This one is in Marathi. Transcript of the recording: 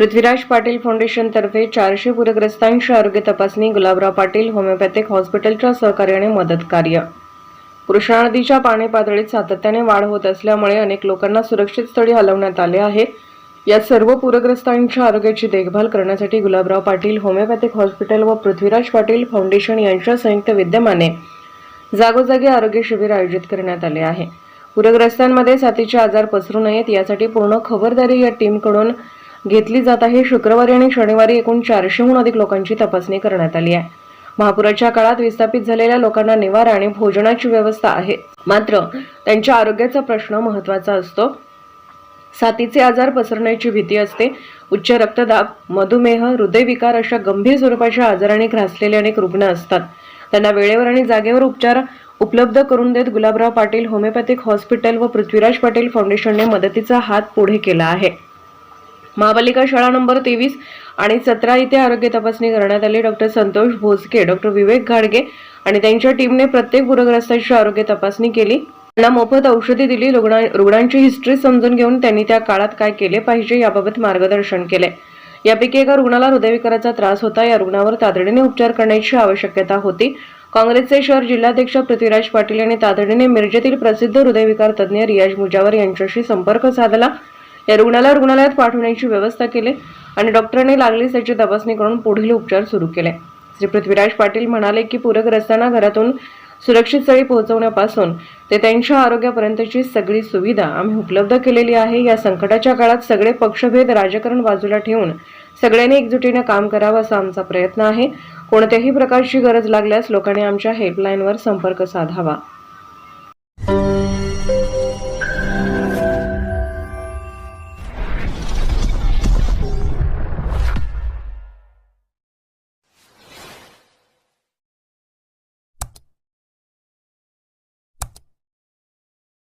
पृथ्वीराज पाटील फाउंडेशनतर्फे चारशे पूरग्रस्तांची आरोग्य तपासणी गुलाबराव पाटील होमिओपॅथिक हॉस्पिटलच्या सहकार्याने मदत कार्य. कृष्णा नदीच्या पाणी पातळीत सातत्याने वाढ होत असल्यामुळे अनेक लोकांना सुरक्षित स्थळी हलवण्यात आले आहे. या सर्व पूरग्रस्तांच्या आरोग्याची देखभाल करण्यासाठी गुलाबराव पाटील होमिओपॅथिक हॉस्पिटल व पृथ्वीराज पाटील फाउंडेशन यांच्या संयुक्त विद्यमाने जागोजागी आरोग्य शिबिर आयोजित करण्यात आले आहे. पूरग्रस्तांमध्ये साथीचे आजार पसरू नयेत यासाठी पूर्ण खबरदारी या टीमकडून घेतली जात आहे. शुक्रवारी आणि शनिवारी एकूण चारशेहून अधिक लोकांची तपासणी करण्यात आली आहे. महापुराच्या काळात विस्थापित झालेल्या लोकांना निवारा आणि भोजनाची व्यवस्था आहे. मात्र त्यांच्या आरोग्याचा प्रश्न महत्त्वाचा असतो. साथीचे आजार पसरण्याची भीती असते. उच्च रक्तदाब मधुमेह हृदयविकार अशा गंभीर स्वरूपाच्या आजाराने ग्रासलेले अनेक रुग्ण असतात. त्यांना वेळेवर आणि जागेवर उपचार उपलब्ध करून देत गुलाबराव पाटील होमिओपॅथिक हॉस्पिटल व पृथ्वीराज पाटील फाउंडेशनने मदतीचा हात पुढे केला आहे. महापालिका शाळा नंबर तेवीस आणि सतरा इथे आरोग्य तपासणी करण्यात आली. डॉक्टर संतोष भोसके डॉक्टर विवेक घाडगे आणि त्यांच्या टीमने प्रत्येक पूरग्रस्तांची आरोग्य तपासणी केली. त्यांना मोफत औषधी दिली. रुग्णा रुग्णांची हिस्ट्री समजून घेऊन त्यांनी त्या काळात काय केले पाहिजे याबाबत मार्गदर्शन केले. यापैकी एका रुग्णाला हृदयविकाराचा त्रास होता. या रुग्णावर तातडीने उपचार करण्याची आवश्यकता होती. काँग्रेसचे शहर जिल्हाध्यक्ष पृथ्वीराज पाटील यांनी तातडीने मिरजेतील प्रसिद्ध हृदयविकार तज्ज्ञ रियाज मुजावर यांच्याशी संपर्क साधला. या रुग्णाला रुग्णालयात पाठवण्याची व्यवस्था केली आणि डॉक्टरांनी लागलीच त्याची तपासणी करून पुढील उपचार सुरू केले. श्री पृथ्वीराज पाटील म्हणाले की पूरग्रस्तांना घरातून सुरक्षित स्थळी पोहोचवण्यापासून ते त्यांच्या आरोग्यापर्यंतची सगळी सुविधा आम्ही उपलब्ध केलेली आहे. या संकटाच्या काळात सगळे पक्षभेद राजकारण बाजूला ठेवून सगळ्यांनी एकजुटीने काम करावं असा आमचा प्रयत्न आहे. कोणत्याही प्रकारची गरज लागल्यास लोकांनी आमच्या हेल्पलाईनवर संपर्क साधावा.